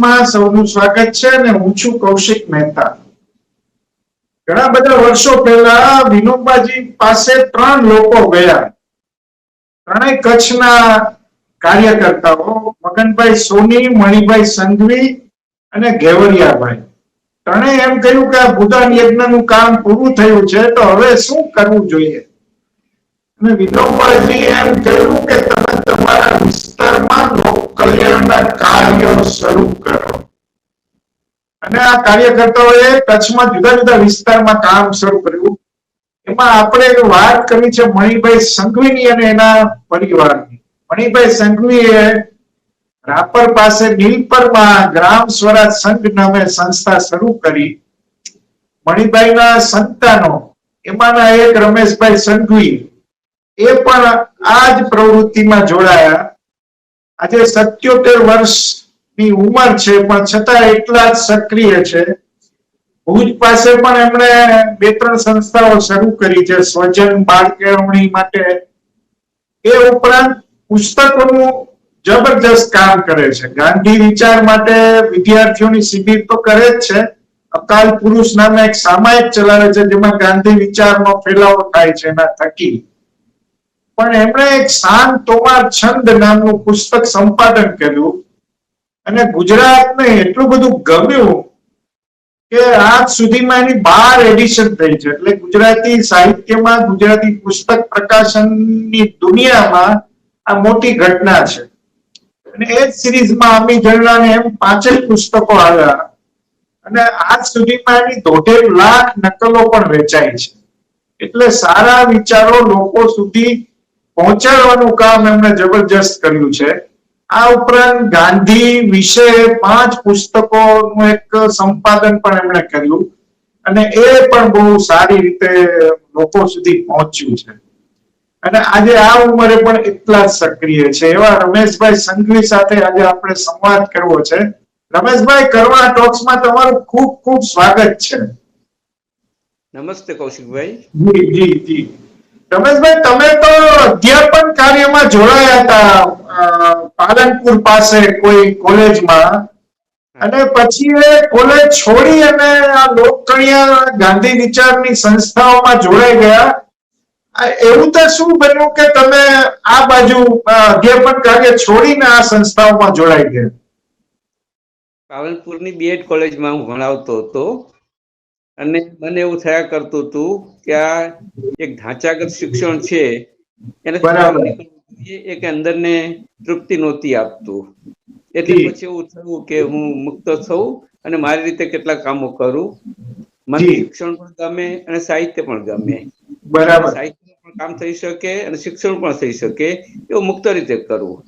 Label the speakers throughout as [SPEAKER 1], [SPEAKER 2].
[SPEAKER 1] માં સૌનું સ્વાગત છે અને હું છું કૌશિક મહેતા. ઘણા બધા વર્ષો પહેલા વિનોબાજી પાસે ત્રણ લોકો ગયા. ત્રણેય કચ્છના કાર્યકર્તાઓ, મગનભાઈ સોની, મણિભાઈ સંઘવી અને ઘેવરિયાભાઈ. ત્રણેય એમ કહ્યું કે આ ભૂદાન યજ્ઞનું કામ પૂરું થયું છે, તો હવે શું કરવું જોઈએ? અને વિનોબાજી એમ કહ્યું કે તમે તમારા વિસ્તારમાં કલ્યાણના કાર્યો કરો. અને આ કાર્યકર્તાઓએ કચ્છમાં જુદા જુદા વિસ્તારમાં કામ શરૂ કર્યું. એમાં આપણે વાત કરી છે મણિભાઈ સંઘવીની અને એના પરિવારની. મણિભાઈ સંઘવીએ રાપર પાસે નીલપરમાં ગ્રામ સ્વરાજ સંઘ નામે સંસ્થા શરૂ કરી. મણિભાઈના સંતાનો, એમાંના એક રમેશભાઈ સંઘવી, એ પણ આ જ પ્રવૃત્તિમાં જોડાયા. આજે સત્યોતેર વર્ષની ઉંમર છે, પણ છતાં એટલા જ સક્રિય છે. ભુજ પાસે પણ એમણે બે ત્રણ સંસ્થાઓ શરૂ કરી છે, સ્વજન બાળ કેળવણી માટે. એ ઉપરાંત પુસ્તકોનું જબરજસ્ત કામ કરે છે. ગાંધી વિચાર માટે વિદ્યાર્થીઓની શિબિર તો કરે જ છે. અકાલ પુરુષ નામે એક સામાયિક ચલાવે છે, જેમાં ગાંધી વિચારનો ફેલાવો થાય છે, એના થકી. પણ એમણે એક તોમાર છંદ નામનું પુસ્તક સંપાદન કર્યું. અને ગુજરાતને એટલું બધું ગમ્યું કે આજ સુધીમાં એની બાર એડિશન થઈ છે. એટલે ગુજરાતી સાહિત્યમાં, ગુજરાતી પુસ્તક પ્રકાશનની દુનિયામાં આ મોટી ઘટના છે. અને એ જ સિરીઝમાં અમી જણાને એમ પાંચેય પુસ્તકો આવ્યા. અને આજ સુધીમાં એની દોઢેક લાખ નકલો પણ વેચાઈ છે. એટલે સારા વિચારો લોકો સુધી પહોંચાડવાનું કામ એમણે જબરજસ્ત કર્યું છે. આ ઉપરાંત ગાંધી વિશે પાંચ પુસ્તકોનું એક સંપાદન પણ એમણે કર્યું અને એ પણ બહુ સારી રીતે લોકો સુધી પહોંચ્યું છે. અને આજે આ ઉંમરે પણ એટલા જ સક્રિય છે. એવા રમેશભાઈ સંઘવી સાથે આજે આપણે સંવાદ કરવો છે. રમેશભાઈ કરવા ટોક્સમાં તમારું ખૂબ ખૂબ સ્વાગત છે.
[SPEAKER 2] નમસ્તે કૌશિકભાઈ.
[SPEAKER 1] જી જી જી. રમેશભાઈ, તમે તો અધ્યાપન કાર્યમાં જોડાયા હતા પાલનપુર પાસે કોઈ કોલેજમાં. અને પછી એ કોલેજ છોડી અને આ લોકકણિયા ગાંધી વિચારની સંસ્થાઓમાં જોડાઈ ગયા. એવું તો શું બન્યું કે તમે આ બાજુ અધ્યાપન કાર્ય છોડીને આ સંસ્થાઓમાં જોડાઈ ગયા?
[SPEAKER 2] પાવલપુરની બીએડ કોલેજમાં હું ભણાવતો હતો. અને મને એવું થયા કરતું હતું કે આ એક ઢાંચાગત શિક્ષણ છે એને
[SPEAKER 1] બરાબર.
[SPEAKER 2] નીકળવું જોઈએ એ કે અંદરને તૃપ્તિ નહોતી આપતું. એટલે પછી એવું થયું કે હું મુક્ત થઉં અને મારી રીતે કેટલા કામો કરું. મને શિક્ષણ પણ ગમે અને સાહિત્ય પણ ગમે.
[SPEAKER 1] બરાબર.
[SPEAKER 2] સાહિત્ય પણ કામ થઈ શકે અને શિક્ષણ પણ થઈ શકે એવું મુક્ત રીતે કરવું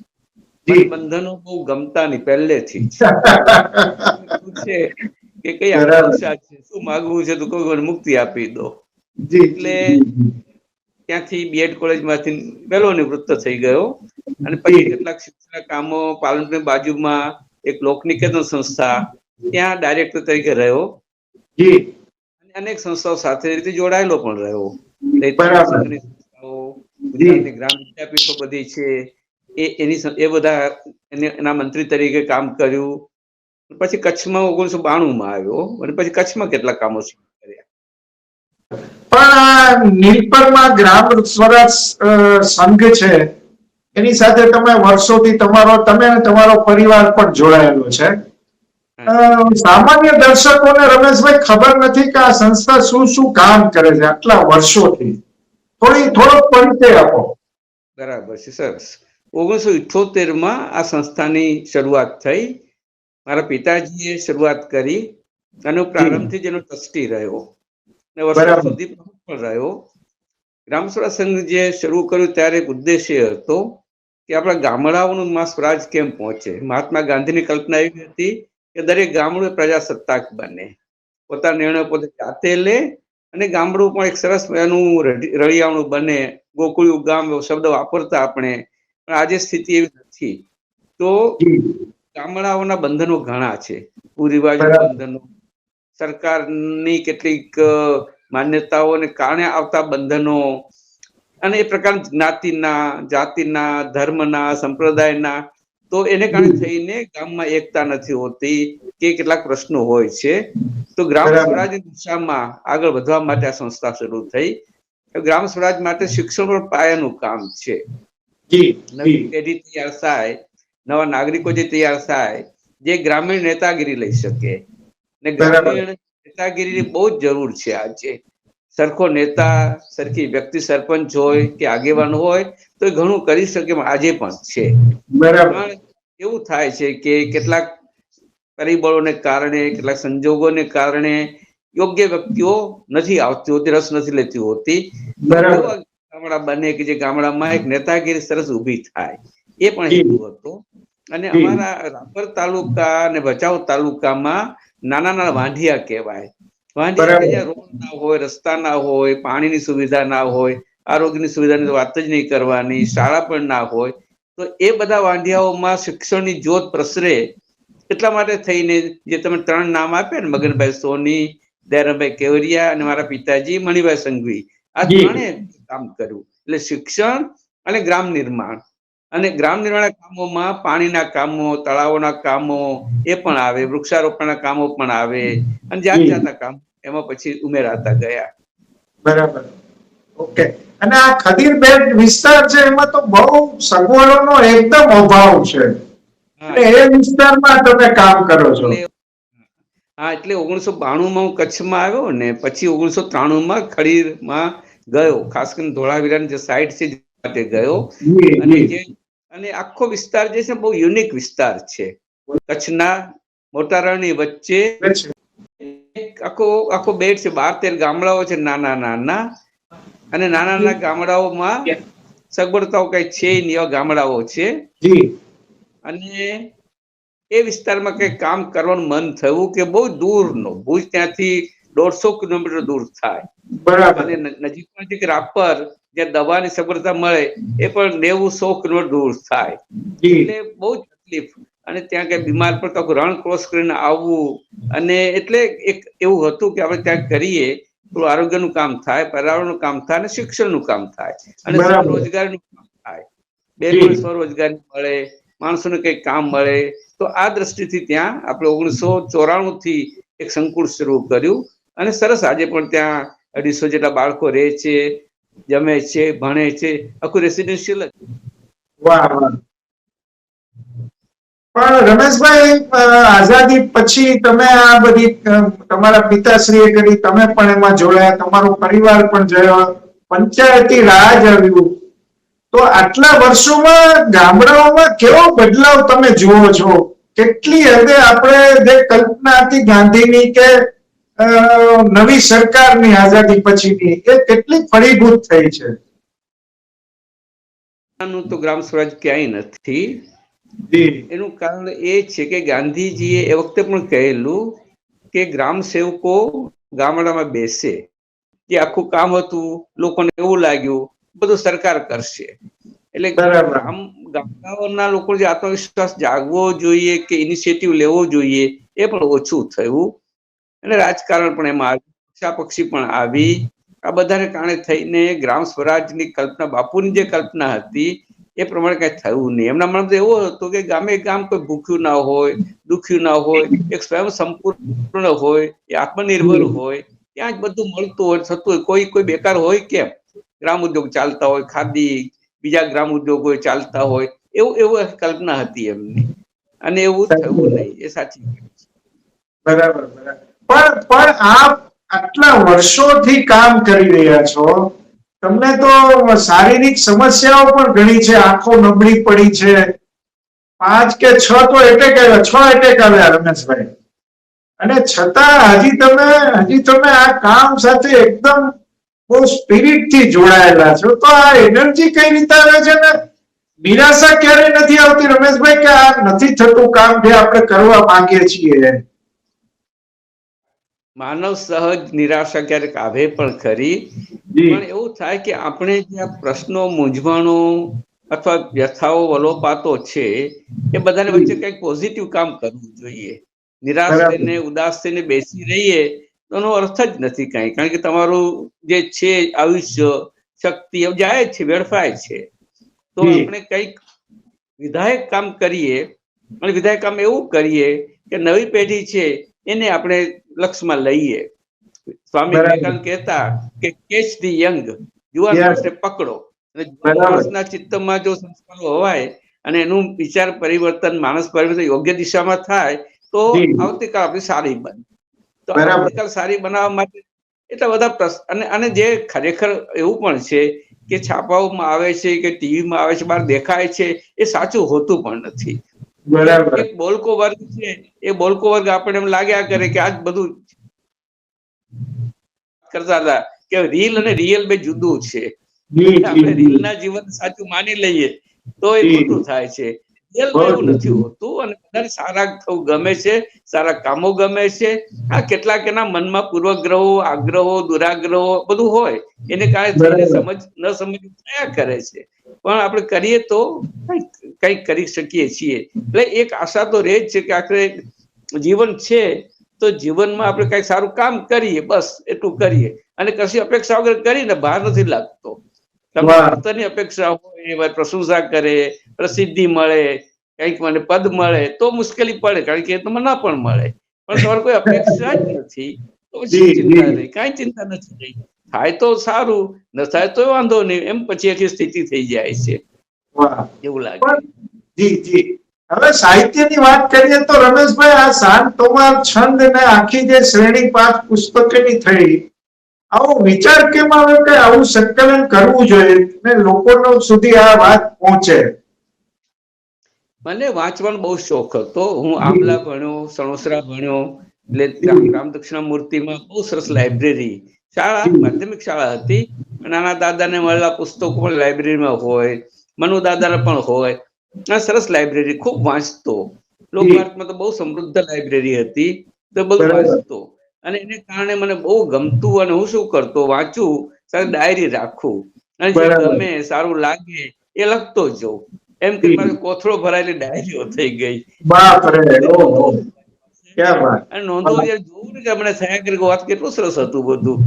[SPEAKER 2] બંધનો બહુ ગમતા નહીં પહેલેથી. કે કઈ આકાંક્ષા છે શું માગવું છે તો કોઈ મુક્તિ આપી દો. એટલે- ત્યાંથી બીએડ કોલેજમાંથી વહેલો નિવૃત્ત થઈ ગયો. અને પછી કેટલાક શિક્ષણ કામો પાલનપુર બાજુમાં એક લોકનિકેતન સંસ્થા ત્યાં ડાયરેક્ટર તરીકે રહ્યો. અને અનેક સંસ્થાઓ સાથે રીતે જોડાયેલો પણ રહ્યો. ગ્રામ વિદ્યાપીઠો બધી છે. એ એની એ બધા એના મંત્રી તરીકે કામ કર્યું. પછી કચ્છમાં ઓગણીસો બાણું માં આવ્યો અને પછી કચ્છમાં કેટલા કામો કર્યા.
[SPEAKER 1] પણ આ નીલપરમાં ગ્રામ સ્વરાજ સંઘ છે એની સાથે તમે વર્ષોથી તમારો તમે અને તમારો પરિવાર પણ જોડાયેલો છે. સામાન્ય દર્શકોને રમેશભાઈ ખબર નથી કે આ સંસ્થા શું શું કામ કરે છે આટલા વર્ષોથી. થોડી થોડો પરિચય આપો.
[SPEAKER 2] બરાબર છે સરસ. ઓગણીસો ઇઠોતેરમાં આ સંસ્થાની શરૂઆત થઈ. મારા પિતાજીએ શરૂઆત કરી અને પ્રારંભથી એનો ટ્રસ્ટી રહ્યો. અને વર્ષો સુધી પણ રહ્યો. ગ્રામ સ્વરાજ સંઘ જે શરૂ કર્યું ત્યારે એક ઉદ્દેશ્ય હતો કે આપણા ગામડાઓનું માં સ્વરાજ કેમ પહોંચે? મહાત્મા ગાંધીની કલ્પના એવી હતી કે દરેક ગામડું પ્રજાસત્તાક બને. પોતાના નિર્ણયો પોતે જાતે લે અને ગામડું પણ એક સરસ મજાનું રળિયાણું રળિયામણું બને. ગોકુળિયું ગામ શબ્દ વાપરતા આપણે. પણ આજે સ્થિતિ એવી નથી. તો ગામડાઓના બંધનો ઘણા છે. કુરિવાજો બંધનો. સરકારની કેટલીક માન્યતાઓને કારણે આવતા બંધનો અને એ પ્રકાર જ્ઞાતિના જાતિના ધર્મના સંપ્રદાયના તો એને કારણે થઈને ગામમાં એકતા નથી હોતી કે કેટલાક પ્રશ્નો હોય છે. તો ગ્રામ
[SPEAKER 1] સ્વરાજ
[SPEAKER 2] સ્વરાજની દિશામાં આગળ વધવા માટે આ સંસ્થા શરૂ થઈ. ગ્રામ સ્વરાજ માટે શિક્ષણ પણ પાયાનું કામ છે. નવી પેઢી તૈયાર થાય. નવા નાગરિકો જે તૈયાર થાય જે ગ્રામીણ નેતાગીરી લઈ શકે. ને ગ્રામીણ નેતાગીરીની બહુ જ જરૂર છે આજે સરખો નેતા સરખી વ્યક્તિ સરપંચ હોય કે આગેવાન હોય તો એ ઘણું કરી શકે આજે પણ છે. એવું થાય છે કે કેટલાક પરિબળોને કારણે કેટલાક સંજોગોને કારણે યોગ્ય વ્યક્તિઓ નથી આવતી હોતી રસ નથી લેતી હોતી. ગામડા બને કે જે ગામડામાં એક નેતાગીરી સરસ ઊભી થાય. એ પણ
[SPEAKER 1] હિન્દુ
[SPEAKER 2] હતો અને અમારા રાપર તાલુકા અને ભચાઉ તાલુકામાં નાના નાના વાંઢિયા કહેવાય. વાંઢિયા રોડ ના હોય રસ્તા ના હોય પાણીની સુવિધા ના હોય આરોગ્યની સુવિધાની વાત જ નહીં કરવાની શાળા પણ ના હોય. તો એ બધા વાંઢિયાઓમાં શિક્ષણની જ્યોત પ્રસરે એટલા માટે થઈને જે તમે ત્રણ નામ આપ્યા ને મગનભાઈ સોની દયારામભાઈ કેવરિયા અને મારા પિતાજી મણિભાઈ સંઘવી આ ત્રણે કામ કર્યું. એટલે શિક્ષણ અને ગ્રામ નિર્માણ. અને ગ્રામ નિર્માણ કામોમાં પાણીના કામો તળાવોના કામો એ પણ આવે વૃક્ષારોપણના કામો પણ આવે અને જાત જાતના કામ એમાં પછી ઉમેરાતા ગયા.
[SPEAKER 1] બરાબર. ઓકે. અને આ ખદીરબેટ વિસ્તાર છે એમાં તો બહુ સગવડોનો એકદમ અભાવ છે. એ વિસ્તારમાં તમે કામ કરો છો.
[SPEAKER 2] હા એટલે ઓગણીસો બાણું માં હું કચ્છમાં આવ્યો ને પછી ઓગણીસો ત્રાણું માં ખડીરમાં ગયો. ખાસ કરીને ધોળાવીરાની જે સાઈડ છે ગયો. અને
[SPEAKER 1] જી.
[SPEAKER 2] અને આખો વિસ્તાર જે છે બહુ યુનિક વિસ્તાર છે. કચ્છના મોટારણની વચ્ચે આખો આખો બેટ છે બાર તેર ગામડાઓ છે નાના નાના. અને નાના નાના ગામડાઓમાં સગવડતાઓ કઈ છે નહીં એવા ગામડાઓ છે. અને એ વિસ્તારમાં કઈ કામ કરવાનું મન થયું કે બહુ દૂરનો ભુજ ત્યાંથી દોઢસો કિલોમીટર દૂર થાય.
[SPEAKER 1] બરાબર.
[SPEAKER 2] અને નજીકમાં નજીક નજીક રાપર જ્યાં દવાની સગવડતા મળે એ પણ નેવું સો કિલોમીટર દૂર થાય. એટલે બહુ તકલીફ. અને ત્યાં કઈ બીમાર પડતો રણ ક્રોસ કરીને આવવું. અને એટલે એક એવું હતું કે આપણે ત્યાં કરીએ તો આરોગ્યનું કામ થાય પર્યાવરણનું કામ થાય અને શિક્ષણનું કામ થાય. અને
[SPEAKER 1] બરાબર.
[SPEAKER 2] કામ થાય. બે. સ્વરોજગારી મળે માણસોને કઈ કામ મળે. તો આ દ્રષ્ટિથી ત્યાં આપણે ઓગણીસો ચોરાણું થી એક સંકુલ શરૂ કર્યું. અને સરસ આજે પણ ત્યાં અઢીસો જેટલા બાળકો રહે છે. જમે છે, ભણે છે, આખું રેસિડેન્શિયલ જ.
[SPEAKER 1] પણ રમેશભાઈ આઝાદી પછી તમે આ બધી તમારા પિતાશ્રીએ કરી, તમે પણ એમાં જોડાયા, તમારો પરિવાર પણ જોયો, પંચાયતી રાજ આવ્યું. તો આટલા વર્ષોમાં ગામડાઓમાં કેવો બદલાવ તમે જુઓ છો? કેટલી હદે આપણે જે કલ્પના હતી ગાંધીની કે નવી સરકારની આઝાદી પછીની એ કેટલી ફળીભૂત થઈ છે.
[SPEAKER 2] તો ગ્રામ સ્વરાજ ક્યાંય નથી. એનું કારણ એ છે કે ગાંધીજીએ એ વખતે પણ કહેલું કે ગ્રામ સેવકો ગામડામાં બેસે. જે આખું કામ હતું લોકોને એવું લાગ્યું બધું સરકાર કરશે. એટલે. ગામ ગામડાઓના લોકો જે આત્મવિશ્વાસ જાગવો જોઈએ કે ઇનિશિયેટિવ લેવો જોઈએ એ પણ ઓછું થયું. અને રાજકારણ પણ એમાં આવ્યું પક્ષા પક્ષી પણ આવી. આ બધાને કારણે થઈને ગ્રામ સ્વરાજની કલ્પના બાપુની જે કલ્પના હતી એ પ્રમાણે કઈ થયું નહીં. એમના મનમાં એવો હતો કે ગામે ગામ કોઈ ભૂખ્યું ના હોય દુખ્યું ના હોય એક સ્વયં સંપૂર્ણ હોય એ આત્મનિર્ભર હોય ત્યાં જ બધું મળતું હોય થતું હોય. કોઈ કોઈ બેકાર હોય કેમ? ગ્રામ ઉદ્યોગ ચાલતા હોય ખાદી બીજા ગ્રામ ઉદ્યોગો ચાલતા હોય એવું એવું કલ્પના હતી એમની. અને એવું થયું નહીં એ સાચી
[SPEAKER 1] બરાબર બરાબર. પણ પણ આપ આટલા વર્ષોથી કામ કરી રહ્યા છો. તમને તો શારીરિક સમસ્યાઓ પણ ઘણી છે. આંખો નબળી પડી છે. પાંચ કે છ તો એટેક આવ્યા. છ એટેક આવ્યા રમેશભાઈ. અને છતાં હજી તમે હજી તમે આ કામ સાથે એકદમ બહુ સ્પિરિટથી જોડાયેલા છો. તો આ એનર્જી કઈ રીતે આવે છે ને? નિરાશા ક્યારેય નથી આવતી રમેશભાઈ, કે આ નથી થતું કામ જે આપણે કરવા માંગીએ છીએ.
[SPEAKER 2] માનવ સહજ નિરાશા ક્યારેક આવે પણ ખરી. પણ એવું થાય કે આપણે જે પ્રશ્નો મૂંઝવણો અથવા વ્યથાઓ વલોપાતો છે એ બધાને વચ્ચે કંઈક પોઝિટિવ કામ કરવું જોઈએ. નિરાશ થઈને ઉદાસ થઈને બેસી રહીએ એનો અર્થ જ નથી કાંઈ. કારણ કે તમારું જે છે આયુષ્ય શક્તિ જાય છે વેડફાય છે. તો આપણે કંઈક વિધાયક કામ કરીએ અને વિધાયક કામ એવું કરીએ કે નવી પેઢી છે એને આપણે લક્ષમાં લઈએ. સ્વામી. વિવેકાનંદ કહેતા કે કેચ ધી યંગ
[SPEAKER 1] Yes.
[SPEAKER 2] માણસને પકડો. અને માણસના ચિત્તમાં જો સંસ્કારો હોય અને એનું વિચાર પરિવર્તન માણસ પરિવર્તન યોગ્ય દિશામાં થાય તો આવતીકાલ આપણી સારી બને તો આવતીકાલ સારી બનાવવા માટે એટલા બધા પ્રશ્ન અને અને જે ખરેખર એવું પણ છે કે છાપાઓમાં આવે છે કે ટીવીમાં આવે છે બહાર દેખાય છે એ સાચું હોતું પણ નથી.
[SPEAKER 1] બરાબર.
[SPEAKER 2] બોલકો વર્ગ છે એ બોલકો વર્ગ આપણે એમ લાગ્યા કરે કે આજ બધું કરતા હતા. કે રીલ અને રિયલ બે જુદું છે. આપણે રીલ ના જીવન સાચું માની લઈએ તો એ. ખોટું થાય છે. રિયલ એવું નથી હોતું અને બધાને સારા થવું ગમે છે સારા કામો ગમે છે. આ કેટલાક એના મનમાં પૂર્વગ્રહો આગ્રહો દુરાગ્રહો બધું હોય. એને કારણે સમજ ન સમજ થયા કરે છે. પણ આપણે કરીએ તો કંઈક કંઈક કરી શકીએ છીએ. એટલે એક આશા તો રહે જ છે કે આખરે જીવન છે તો જીવનમાં આપણે કઈ સારું કામ કરીએ બસ એટલું કરીએ. અને કશી અપેક્ષા વગર કરીને બહાર નથી લાગતો. તમે ભક્તની અપેક્ષા હોય પ્રશંસા કરે પ્રસિદ્ધિ મળે કંઈક મને પદ મળે તો મુશ્કેલી પડે કારણ કે તમને ના પણ મળે. પણ તમારે કોઈ અપેક્ષા જ નથી તો ચિંતા નહીં કાંઈ ચિંતા નથી રહી. થાય તો સારું ન થાય તો વાંધો નહીં એમ પછી આખી સ્થિતિ થઈ જાય છે.
[SPEAKER 1] વાહ.
[SPEAKER 2] એવું લાગે.
[SPEAKER 1] જી જી. હવે સાહિત્યની વાત કરીએ તો રમેશભાઈ આ શાંત તોમાર છંદ ને આખી જે શ્રેણી પાંચ પુસ્તકોની થઈ આવો વિચાર કેમ આવે કે આવું સંકલન કરવું જોઈએ ને લોકોનો સુધી આ વાત પહોંચે?
[SPEAKER 2] મને વાંચવાનો બહુ શોખ હતો. હું આમલા ભણ્યો સણોસરા ભણ્યો એટલે રામ મૂર્તિમાં બહુ સરસ લાઇબ્રેરી શાળા માધ્યમિક શાળા હતી. નાના દાદાને મળેલા પુસ્તકો પણ લાઇબ્રેરીમાં હોય મનુ દાદાને પણ હોય. આ સરસ લાઇબ્રેરી ખૂબ વાંચતો. લોકભારતમાં તો બહુ સમૃદ્ધ લાઇબ્રેરી હતી. તો બધું વાંચતો. અને એને કારણે મને બહુ ગમતું અને હું શું કરતો વાંચું સાથે ડાયરી રાખું. અને જે ગમે સારું લાગે એ લખતો જઉં. એમ કે
[SPEAKER 1] હમ.
[SPEAKER 2] કોથળો ભરાયેલી ડાયરીઓ થઈ ગઈ. અને નોંધો જોવું ને કે હમણાં થયા કરી વાત કેટલું સરસ હતું બધું.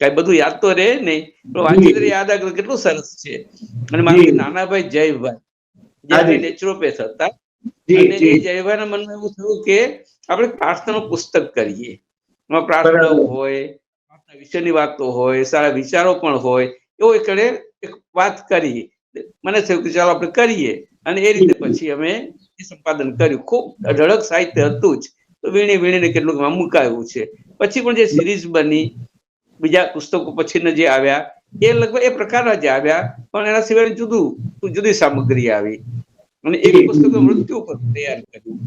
[SPEAKER 2] કઈ બધું યાદ તો રહે નહીં પણ વાંચી યાદ આગળ કેટલું સરસ છે. અને મારા
[SPEAKER 1] જી.
[SPEAKER 2] નાના ભાઈ જયભાઈ નેચરોપેથ હતા. અને એ જયભાઈના મનમાં એવું થયું કે આપણે પ્રાર્થનાનું પુસ્તક કરીએ. પ્રાર્થનાઓ. હોય પ્રાર્થના વિશેની વાતો હોય સારા વિચારો પણ હોય એવો એકડે એક વાત કરી. મને થયું કે ચાલો આપણે કરીએ. અને એ રીતે પછી અમે એ સંપાદન કર્યું. ખૂબ અઢળક સાહિત્ય હતું જ. તો વીણે વીણીને કેટલુંક મુકાયું છે. પછી પણ જે સિરીઝ બની બીજા પુસ્તકો પછીના જે આવ્યા એ લગભગ એ પ્રકારના જે આવ્યા પણ એના સિવાય જુદું જુદી સામગ્રી આવી. અને એક પુસ્તક મૃત્યુ પર તૈયાર કર્યું.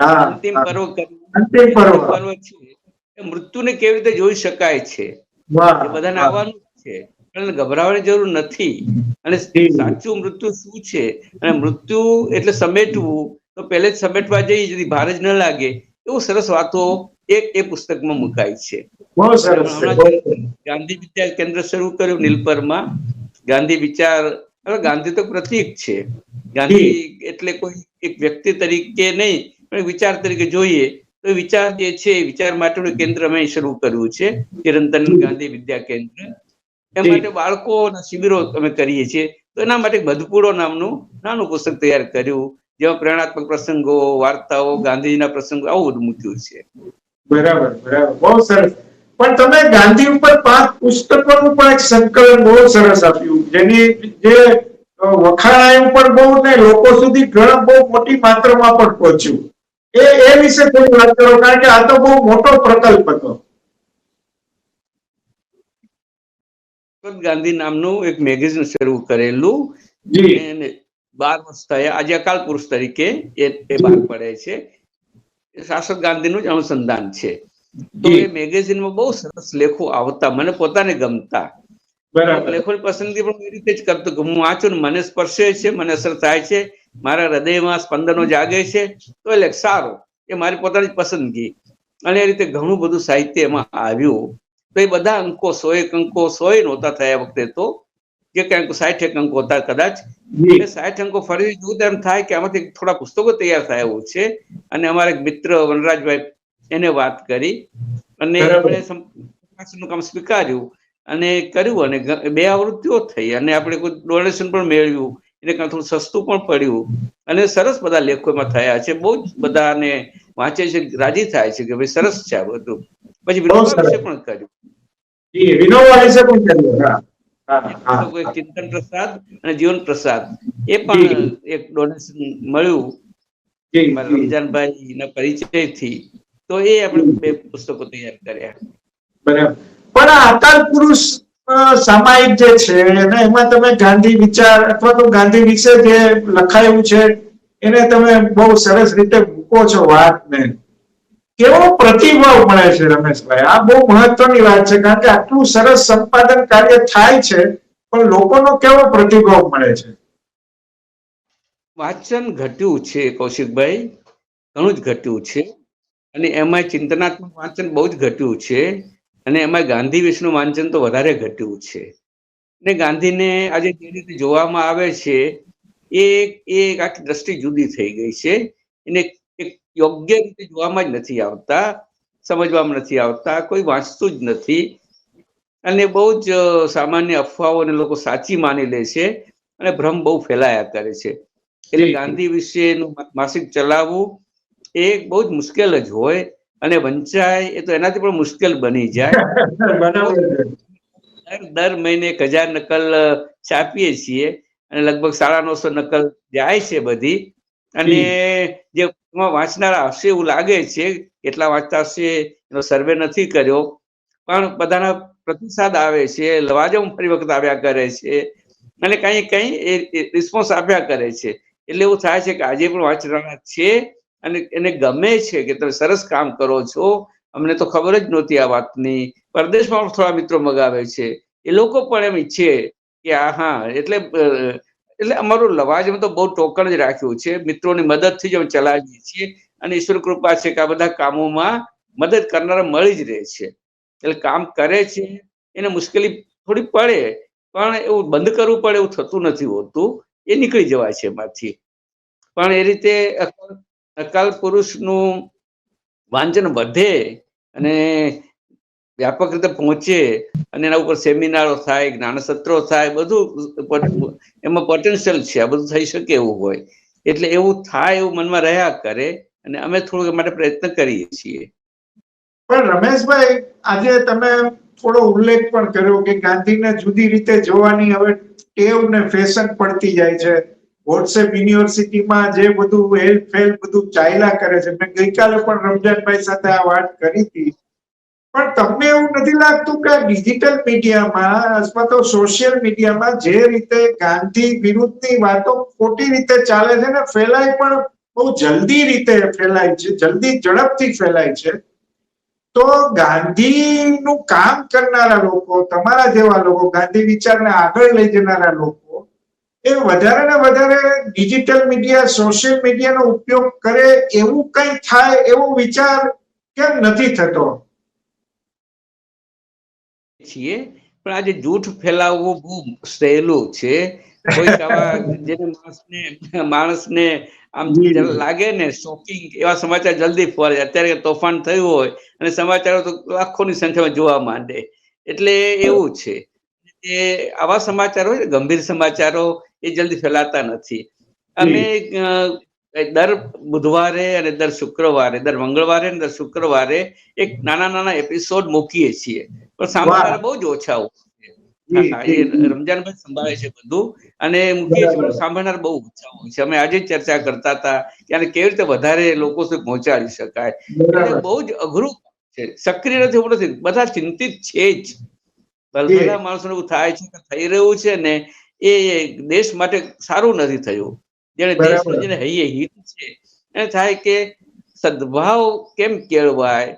[SPEAKER 2] અંતિમ પર્વ કર્યું
[SPEAKER 1] પર્વ
[SPEAKER 2] છે. એ મૃત્યુને કેવી રીતે જોઈ શકાય છે? એ બધાને આવવાનું છે. એટલે ગભરાવાની જરૂર નથી. અને સાચું મૃત્યુ શું છે? અને મૃત્યુ એટલે સમેટવું તો પહેલે જ સમેટવા જઈ જેથી ભાર જ ન લાગે. એવું સરસ વાતો એ એ પુસ્તકમાં મુકાય છે. ગાંધી વિચાર કેન્દ્ર શરૂ કર્યું નીલપરમાં ગાંધી વિચાર ગાંધી તો પ્રતીક છે. ગાંધી એટલે કોઈ એક વ્યક્તિ તરીકે નહીં પણ વિચાર તરીકે જોઈએ. તો વિચાર જે છે વિચાર માટેનું કેન્દ્ર અમે શરૂ કર્યું છે ચિરંતન ગાંધી વિદ્યા કેન્દ્ર. એ માટે બાળકોના શિબિરો અમે કરીએ છીએ. તો એના માટે ભદપુડો નામનું નાનું પુસ્તક તૈયાર કર્યું જેમાં પ્રેરણાત્મક પ્રસંગો વાર્તાઓ ગાંધીજીના પ્રસંગો આવું બધું મૂક્યું છે.
[SPEAKER 1] બરાબર બરાબર. બહુ સરસ. પણ તમે ગાંધી ઉપર પાંચ પુસ્તકોનું પણ એક સંકલન બહુ સરસ આપ્યું. જેની જે વખાણાયું પણ બહુ ને લોકો સુધી ઘણા બહુ મોટી માત્રામાં પણ પહોંચ્યું. એ એ વિશે થોડી વાત કરો કારણ કે આ તો બહુ મોટો પ્રકલ્પ હતો.
[SPEAKER 2] ગાંધી નામનું એક મેગેઝિન શરૂ કરેલું. બાર વર્ષ થયા આજે અકાલ પુરુષ તરીકે એ બહાર પડે છે. શાસક ગાંધીનું જ અનુસંધાન છે. તો એ મેગેઝિનમાં બહુ સરસ લેખો આવતા મને પોતાને ગમતા.
[SPEAKER 1] લેખો
[SPEAKER 2] લેખોની પસંદગી પણ એ રીતે જ કરતો કે હું વાંચું ને મને સ્પર્શે છે મને અસર થાય છે. મારા હૃદયમાં સ્પંદનો જાગે છે તો એટલે સારું. એ મારી પોતાની પસંદગી. અને એ રીતે ઘણું બધું સાહિત્ય એમાં આવ્યું. તો એ બધા અંકો સો એક અંકો સો નહોતા થયા વખતે તો જે કંઈક સાઠ એક અંકો હતા કદાચ. એટલે સાઠ અંકો ફરી જોયું એમ થાય કે આમાંથી થોડા પુસ્તકો તૈયાર થયા એવું છે. અને અમારા એક મિત્ર વનરાજભાઈ એને વાત કરી. અને. એમણે પ્રકાશનનું કામ સ્વીકાર્યું. અને કર્યું અને બે આવૃત્તિઓ થઈ. અને આપણે કોઈ ડોનેશન પણ મેળવ્યું. એને કારણે થોડું સસ્તું પણ પડ્યું. અને સરસ બધા લેખો એમાં થયા છે. બહુ જ બધાને વાંચે છે રાજી થાય છે કે ભાઈ સરસ છે આ બધું. પછી
[SPEAKER 1] બહુ
[SPEAKER 2] વિશે પણ કર્યું.
[SPEAKER 1] વિશે પણ હા.
[SPEAKER 2] ચિંતન પ્રસાદ અને જીવન પ્રસાદ એ પણ એક ડોનેશન મળ્યું. રમજાનભાઈ ના પરિચયથી. તો એ આપણે બે પુસ્તકો તૈયાર કર્યા.
[SPEAKER 1] બરાબર. પણ આ અકાલ પુરુષ સામાયિક જે છે અને એમાં તમે ગાંધી વિચાર અથવા તો ગાંધી વિશે જે લખાયું છે, એને તમે બહુ સરસ રીતે મૂકો છો વાતને. કેવો પ્રતિભાવ મળે છે, રમેશભાઈ? આ બહુ મહત્વની વાત છે, કારણ કે આટલું સરસ સંપાદન કાર્ય થાય છે, પણ લોકોનો કેવો પ્રતિભાવ મળે છે?
[SPEAKER 2] વાંચન ઘટ્યું છે, કૌશિકભાઈ. ઘણું જ ઘટ્યું છે. અને એમાં ચિંતનાત્મક વાંચન બહુ જ ઘટ્યું છે. અને એમાં ગાંધી વિશેનું વાંચન તો વધારે ઘટ્યું છે. ને ગાંધીને આજે જે રીતે જોવામાં આવે છે એ એ એક આખી દ્રષ્ટિ જુદી થઈ ગઈ છે. એને એક યોગ્ય રીતે જોવામાં જ નથી આવતા સમજવામાં નથી આવતા કોઈ વાંચતું જ નથી. અને બહુ જ સામાન્ય અફવાઓને લોકો સાચી માની લે છે અને ભ્રમ બહુ ફેલાયા કરે છે. એટલે. ગાંધી વિશેનું માસિક ચલાવવું એ બહુ જ મુશ્કેલ જ હોય. અને વંચાય એ તો એનાથી પણ મુશ્કેલ બની જાય. દર મહિને એક હજાર નકલ છાપીએ છીએ અને લગભગ સાડા નવસો નકલ જાય છે બધી. અને જે. વાંચનારા હશે એવું લાગે છે કેટલા વાંચતા હશે એનો સર્વે નથી કર્યો. પણ બધાના પ્રતિસાદ આવે છે લવાજમ ફરી વખત આવ્યા કરે છે. અને કઈ કઈ એ રિસ્પોન્સ આપ્યા કરે છે. એટલે એવું થાય છે કે આજે પણ વાંચનારા છે અને એને ગમે છે કે તમે સરસ કામ કરો છો, અમને તો ખબર જ નહોતી આ વાતની. પરદેશમાં થોડા મિત્રો મગાવે છે. એ લોકો પણ એમ ઈચ્છે કે આ હા, એટલે એટલે અમારું લવાજમ તો બહુ ટોકણ જ રાખ્યું છે. મિત્રોની મદદથી જ અમે ચલાવીએ છીએ અને ઈશ્વર કૃપા છે કે આ બધા કામોમાં મદદ કરનારા મળી જ રહે છે. એટલે કામ કરે છે, એને મુશ્કેલી થોડી પડે, પણ એવું બંધ કરવું પડે એવું થતું નથી હોતું. એ નીકળી જવાય છે એમાંથી. પણ એ રીતે અકાલ- પુરુષનું વાંચન વધે અને વ્યાપક રીતે પહોંચે અને એના ઉપર સેમિનારો થાય જ્ઞાન સત્રો થાય, બધું એમાં પોટેન્શિયલ છે, આ બધું થઈ શકે એવું હોય. એટલે એવું થાય એવું મનમાં રહ્યા કરે અને અમે થોડુંક માટે પ્રયત્ન કરીએ છીએ.
[SPEAKER 1] પણ રમેશભાઈ, આજે તમે થોડો ઉલ્લેખ પણ કર્યો કે ગાંધીને જુદી રીતે જોવાની હવે ટેવ ને ફેશન પડતી જાય છે. વોટ્સએપ યુનિવર્સિટીમાં જે બધું હેલ્પ ફેલ બધું ચાલ્યા કરે છે. મેં ગઈકાલે પણ રમજાનભાઈ સાથે આ વાત કરી હતી. પણ તમને એવું નથી લાગતું કે ડિજિટલ મીડિયામાં અથવા તો સોશિયલ મીડિયામાં જે રીતે ગાંધી વિરુદ્ધની વાતો ખોટી રીતે ચાલે છે ને, ફેલાય પણ બહુ જલ્દી રીતે ફેલાય છે, જલ્દી ઝડપથી ફેલાય છે. તો ગાંધીનું કામ કરનારા લોકો, તમારા જેવા લોકો, ગાંધી વિચારને આગળ લઈ જનારા લોકો એ વધારે ને વધારે ડિજિટલ મીડિયા સોશિયલ મીડિયાનો ઉપયોગ કરે એવું કંઈ થાય એવો વિચાર કેમ નથી થતો?
[SPEAKER 2] છીએ પણ આજે જૂઠ ફેલાવવું બહુ સહેલું છે. કોઈ આવા જેને માણસને માણસને આમ લાગે ને શોકિંગ એવા સમાચાર જલ્દી ફરે. અત્યારે તોફાન થયું હોય અને સમાચારો તો લાખોની સંખ્યામાં જોવા માંડે. એટલે એવું છે. એ આવા સમાચારો ગંભીર સમાચારો એ જલ્દી ફેલાતા નથી. અમે દર બુધવારે અને દર શુક્રવારે દર મંગળવારે અને દર શુક્રવારે એક નાના નાના એપિસોડ મૂકીએ છીએ. પણ સાંભળનારા બહુ જ ઓછા. રમજાનભાઈ સંભાળે છે બધું. અને મૂકીએ છીએ સાંભળનાર બહુ ઓછા હોય છે. અમે આજે ચર્ચા કરતા હતા કે આને કેવી રીતે વધારે લોકો સુધી પહોંચાડી શકાય. બહુ જ અઘરું છે. સક્રિય નથી એવું નથી બધા ચિંતિત છે જ. બધા માણસોને એવું થાય છે કે થઈ રહ્યું છે ને એ દેશ માટે સારું નથી થયું. જેને. દેશનું જેને હૈયે હિત છે એને થાય કે સદભાવ કેમ કેળવાય?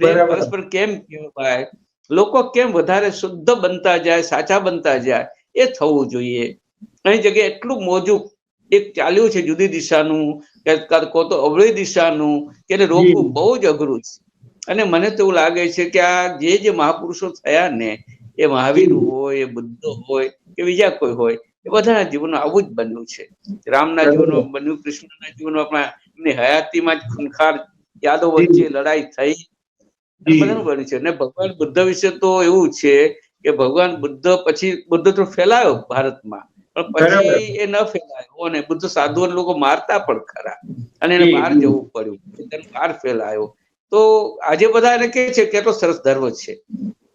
[SPEAKER 2] પરસ્પર કેમ કેળવાય? લોકો કેમ વધારે શુદ્ધ બનતા જાય સાચા બનતા જાય? એ થવું જોઈએ. અહીં જગ્યાએ એટલું મોજું એક ચાલ્યું છે જુદી દિશાનું કે તો અવળી દિશાનું કે એને રોકવું. બહુ જ અઘરું છે. અને મને તો એવું લાગે છે કે આ જે જે મહાપુરુષો થયા ને એ મહાવીર હોય એ બુદ્ધ હોય કે બીજા કોઈ હોય એ બધાના જીવનમાં આવું જ બન્યું છે. રામના. જીવનમાં બન્યું કૃષ્ણના જીવનમાં આપણા એમની હયાતીમાં જ ખૂંખાર યાદો વચ્ચે લડાઈ થઈ. બધાનું બન્યું છે. અને ભગવાન બુદ્ધ વિશે તો એવું છે કે ભગવાન બુદ્ધ પછી બુદ્ધ તો ફેલાયો ભારતમાં. પણ પછી એ ન ફેલાયો. અને બુદ્ધ સાધુ લોકો મારતા પણ ખરા. અને એને બહાર જવું પડ્યું. તેને બહાર ફેલાયો. તો આજે બધા એને કે છે કેટલો સરસ ધર્મ છે.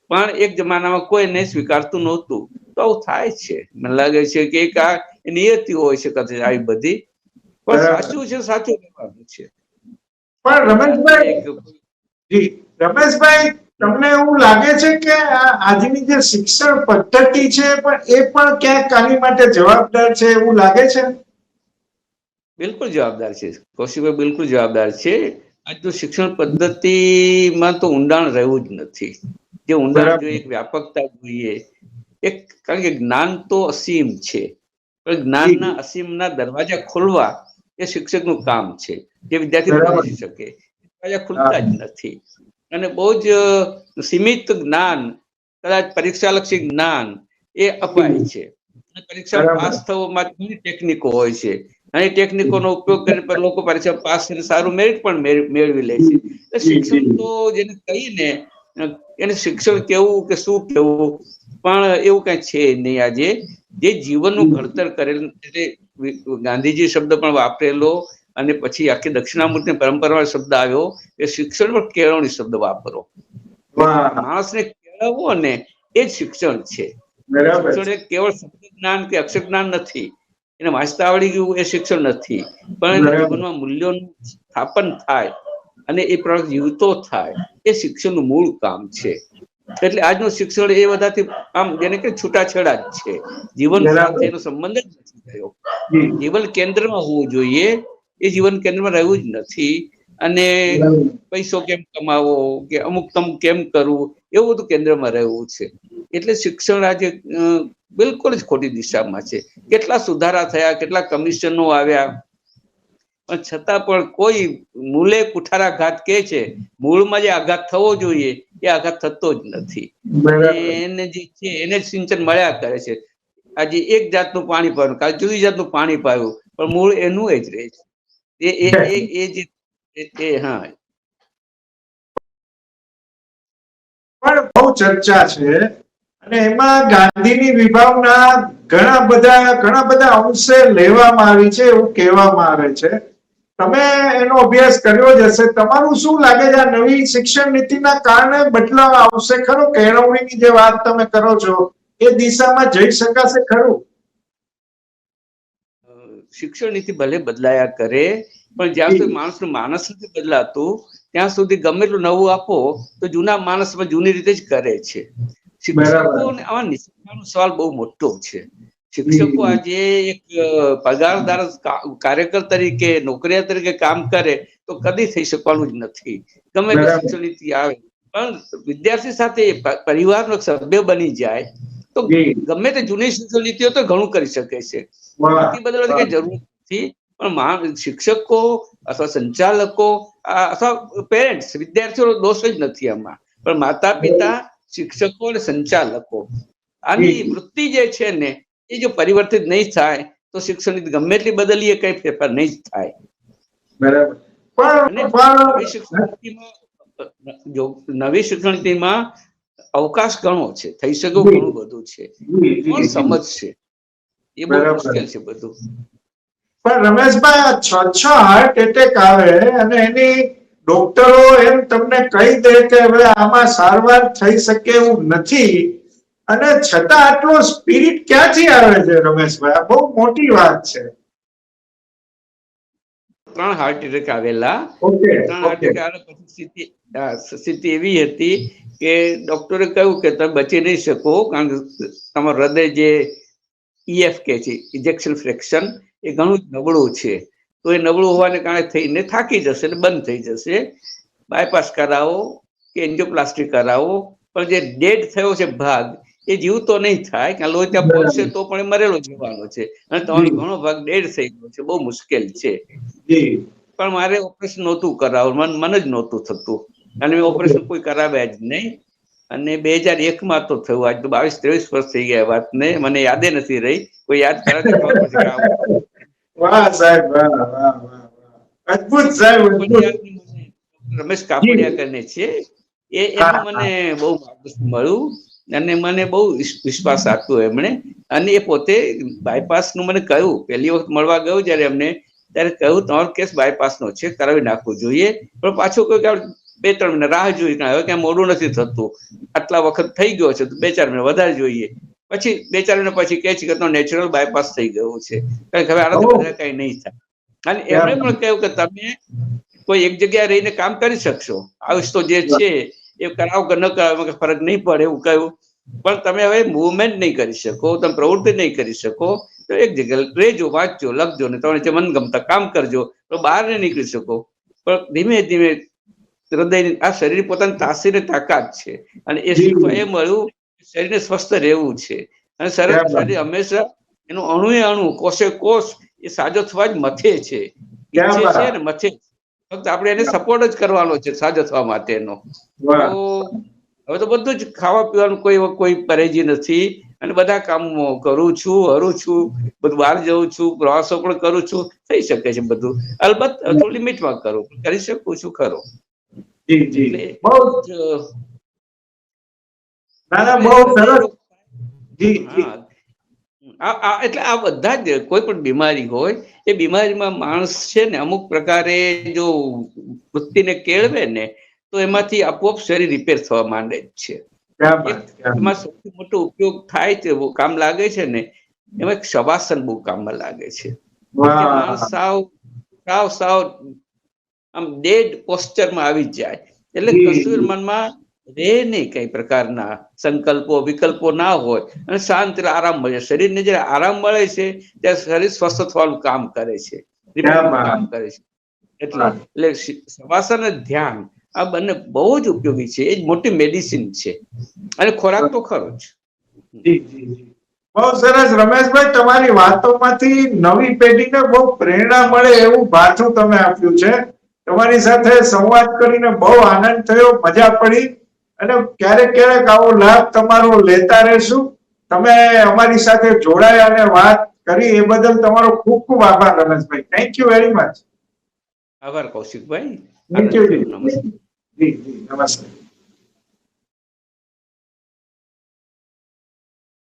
[SPEAKER 2] પણ એક જમાનામાં કોઈ એને સ્વીકારતું નહોતું. આવું થાય છે. મને લાગે છે કે એક આ નિયતિ હોય છે કદાચ આવી બધી. પણ સાચું છે સાચું કહેવાનું છે.
[SPEAKER 1] પણ રમેશભાઈ રમેશભાઈ તમને એવું લાગે છે કે આજની જે શિક્ષણ પદ્ધતિ છે પણ એ પણ ક્યાંક આની માટે જવાબદાર છે એવું લાગે છે?
[SPEAKER 2] બિલકુલ જવાબદાર છે. કૌશિકભાઈ બિલકુલ જવાબદાર છે. આજનું શિક્ષણ પદ્ધતિમાં તો ઊંડાણ રહેવું જ નથી. જે ઊંડાણ. જોઈએ એક વ્યાપકતા જોઈએ. એક કારણ કે જ્ઞાન તો અસીમ છે. જ્ઞાનના અસીમના દરવાજા ખોલવા એ શિક્ષકનું કામ છે જે વિદ્યાર્થી સમજી શકે. દરવાજા ખુલતા જ નથી. અને બહુ જ સીમિત જ્ઞાન કદાચ પરીક્ષાલક્ષી જ્ઞાન એ અપાય છે. પરીક્ષા પાસ થવામાં ઘણી ટેકનિકો હોય છે. અને ટેકનિકોનો ઉપયોગ કરીને પણ લોકો પરીક્ષા પાસ કરીને સારું મેરિટ પણ મેળવી લે છે. શિક્ષણ તો જેને કહીને એને શિક્ષણ કેવું કે શું કેવું પણ એવું કઈ છે નહીં આજે. જે જીવનનું ઘડતર કરેલું એટલે ગાંધીજી શબ્દ પણ વાપરેલો અને પછી આખી દક્ષિણામૂર્તિ પરંપરામાં શબ્દ આવ્યો એ શિક્ષણ પણ કેળવણી શબ્દ વાપરો. માણસને કેળવવો ને એ જ શિક્ષણ છે. શિક્ષણ એ કેવળ શબ્દ જ્ઞાન કે અક્ષર જ્ઞાન નથી. એને વાંચતા આવડી ગયું એ શિક્ષણ નથી. પણ. જીવનમાં મૂલ્યોનું સ્થાપન થાય અને એ પ્રમાણે જીવતો થાય એ શિક્ષણનું મૂળ કામ છે. એટલે આજનું શિક્ષણ એ બધાથી આમ જેને કે છૂટાછેડા જ છે. જીવન સાથે એનો સંબંધ જ નથી થયો જીવન કેન્દ્રમાં હોવું જોઈએ. એ જીવન કેન્દ્રમાં રહેવું જ નથી. અને પૈસો કેમ કમાવો કે અમુક તમ કેમ કરવું? એવું બધું કેન્દ્રમાં રહેવું છે. એટલે શિક્ષણ આજે બિલકુલ જ ખોટી દિશામાં છે. કેટલા સુધારા થયા કેટલા કમિશનો આવ્યા. પણ છતાં પણ કોઈ મૂલે કુઠારાઘાત કે છે મૂળમાં જે આઘાત થવો જોઈએ એ આઘાત થતો જ નથી. એને જે છે એને જ સિંચન મળ્યા કરે છે. આજે એક જાતનું પાણી પાયું કાલે જુદી જાતનું પાણી પાયું પણ મૂળ એનું જ રહે છે. એ એ એ એ જે એ- એ હા.
[SPEAKER 1] પણ બહુ ચર્ચા છે અને એમાં ગાંધીની વિભાવના ઘણા બધા ઘણા બધા અંશે લેવામાં આવી છે એવું કહેવામાં આવે છે. તમે એનો અભ્યાસ કર્યો જ હશે. તમારું શું લાગે છે આ નવી શિક્ષણ નીતિના કારણે બદલાવ આવશે? ખરો કેળવણીની જે વાત તમે કરો છો એ દિશામાં જઈ શકાશે ખરું?
[SPEAKER 2] શિક્ષણ નીતિ ભલે બદલાયા કરે પણ જ્યાં સુધી માણસનું માનસ નથી બદલાતું ત્યાં સુધી ગમે એટલું નવું આપો તો જૂના માણસમાં જૂની રીતે જ કરે છે. શિક્ષકો સવાલ બહુ મોટો છે. શિક્ષકો આજે એક પગારદાર કાર્યકર તરીકે નોકરિયા તરીકે કામ કરે તો કદી થઈ શકવાનું જ નથી. ગમે તે શિક્ષણ નીતિ આવે પણ વિદ્યાર્થી સાથે પરિવારનો સભ્ય બની જાય તો ગમે તે જૂની શિક્ષણ નીતિઓ તો ઘણું કરી શકે છે. નીતિ બદલવાની કઈ જરૂર નથી પણ શિક્ષકો અથવા સંચાલકો અથવા પેરેન્ટ્સ વિદ્યાર્થીઓનો દોષ જ નથી આમાં. પણ માતા પિતા શિક્ષકો અને સંચાલકો. આની વૃત્તિ જે છે ને એ જો પરિવર્તિત નહીં થાય તો શિક્ષણ નીતિ ગમે એટલી બદલીએ કઈ ફેરફાર નહીં જ થાય.
[SPEAKER 1] બરાબર.
[SPEAKER 2] નવી શિક્ષણ જો નવી શિક્ષણ નીતિમાં અવકાશ ઘણો છે થઈ શકે. ઘણું બધું છે. કોણ સમજશે એ બહુ. મુશ્કેલ છે બધું.
[SPEAKER 1] પણ રમેશભાઈ છ છ હાર્ટ એટેક આવે અને એની ડોક્ટરો એમ તમને કહી દે કે હવે આમાં સારવાર થઈ શકે એવું નથી. અને છતાં આટલો સ્પિરિટ ક્યાંથી આવે છે રમેશભાઈ? આ બહુ મોટી વાત છે.
[SPEAKER 2] ત્રણ હાર્ટ એટેક આવેલા. ત્રણ હાર્ટ એટેક આવ્યા પછી સ્થિતિ સ્થિતિ એવી હતી કે ડોક્ટરે કહ્યું કે તમે બચી નહીં શકો કારણ કે તમારું હૃદય જે ઈએફ કે છે ઇજેક્શન ફ્રેક્શન એ ઘણું જ નબળું છે. તો એ નબળું હોવાને કારણે થઈને થાકી જશે ને બંધ થઈ જશે. બાયપાસ કરાવો કે એન્જિયોપ્લાસ્ટી કરાવો. પણ જે ડેડ થયો છે ભાગ એ જીવતો નહીં થાય કે લોહી ત્યાં પહોંચશે તો પણ એ મરેલો જીવવાનો છે. અને તમારો ઘણો ભાગ ડેડ થઈ ગયો છે બહુ મુશ્કેલ છે. પણ મારે ઓપરેશન નહોતું કરાવવું મન મન જ નહોતું થતું. અને મેં ઓપરેશન કોઈ કરાવ્યા જ નહીં. અને બે હજાર એક માં તો થયું આજ તો બાવીસ ત્રેવીસ વર્ષ થઈ ગયા વાતને. મને યાદે નથી રહી. કોઈ યાદ કરાવે.
[SPEAKER 1] વાહ સાહેબ વાહ વાહ અદ્ભુત સાહેબ
[SPEAKER 2] રમેશ કાપડિયા કરીને છે. એ એનું મને બહુ માર્ગદર્શન મળ્યું. અને મને બહુ વિશ્વાસ આપ્યો એમણે. અને એ પોતે બાયપાસનું નું મને કહ્યું. પહેલી વખત મળવા ગયો જ્યારે એમને ત્યારે કહ્યું તમારો કેસ બાયપાસનો નો છે કરાવી નાખવો જોઈએ. પણ પાછું કહ્યું કે બે ત્રણ મહિના રાહ જોઈ હવે ક્યાં મોડું નથી થતું. આટલા વખત થઈ ગયો છે તો બે ચાર મહિના વધારે જોઈએ. પછી બે ચાર મહિના પછી કહે છે કે નેચરલ બાયપાસ થઈ ગયું છે. કારણ કે હવે આનાથી બધા કઈ નહીં થાય. અને એમણે પણ કહ્યું કે તમે કોઈ એક જગ્યાએ રહીને કામ કરી શકશો. આયુષ તો જે છે એ કરાવો કે ન કરાવો ફરક નહીં પડે એવું કહ્યું. પણ તમે હવે મુવમેન્ટ નહીં કરી શકો તમે પ્રવૃત્તિ નહીં કરી શકો તો એક જગ્યાએ રેજો વાંચજો લખજો ને તમે જે મનગમતા કામ કરજો તો બહાર નહીં નીકળી શકો. પણ ધીમે ધીમે હૃદયની આ શરીર પોતાની તાસીર તાકાત છે. અને એ. શીખવા એ મળ્યું શરીરને સ્વસ્થ રહેવું છે. અને
[SPEAKER 1] સરસ
[SPEAKER 2] શરીર હંમેશા એનું અણુ એ અણુ કોષે કોષ એ સાજો થવા જ મથે છે. ઈચ્છે છે ને મથે છે. ફક્ત આપણે એને સપોર્ટ જ કરવાનો છે સાજો થવા માટેનો તો હવે તો બધું જ ખાવા પીવાનું કોઈ કોઈ પરેજી નથી. અને બધા કામ કરું છું હરું છું બધું બહાર જઉં છું પ્રવાસો પણ કરું છું થઈ શકે છે બધું. અલબત્ત થોડું લિમિટમાં કરું. કરી શકું છું ખરો.
[SPEAKER 1] જી જી. બહુ ના બહુ સરસ. જી.
[SPEAKER 2] આ એટલે આ બધા જ કોઈ પણ બીમારી હોય એ બીમારીમાં માણસ છે ને અમુક પ્રકારે જો વૃત્તિને કેળવે ને તો એમાંથી આપોઆપ શરીર રિપેર થવા માંડે જ છે. એમાં સૌથી મોટો ઉપયોગ થાય છે કામ લાગે છે ને એમાં શવાસન બહુ કામમાં લાગે છે. સાવ સાવ સાવ આમ ડેડ પોસ્ચરમાં આવી જ જાય. એટલે કસુર મનમાં રહે નહીં કઈ પ્રકારના સંકલ્પો વિકલ્પો ના હોય. અને શાંત આરામ મળે. શરીરને જે આરામ મળે છે ત્યાં શરીર સ્વસ્થ થવાનું કામ કરે છે. કામ કરે છે. એટલે. એટલે શવાસન ધ્યાન આ બંને બહુ જ ઉપયોગી છે. એ જ મોટી મેડિસિન છે. અને ખોરાક તો ખરો જ.
[SPEAKER 1] જી જી જી. બહુ સરસ. રમેશભાઈ તમારી વાતોમાંથી નવી પેઢીને બહુ પ્રેરણા મળે એવું ભાથું તમે આપ્યું છે. તમારી સાથે સંવાદ કરીને બહુ આનંદ થયો મજા પડી. અને ક્યારેક ક્યારેક આવો લાભ તમારો લેતા રહેશું. તમે અમારી સાથે જોડાયા અને વાત કરી એ બદલ તમારો ખૂબ ખૂબ આભાર Rameshbhai. Thank you very much
[SPEAKER 2] આભાર કૌશિકભાઈ.
[SPEAKER 1] Thank you G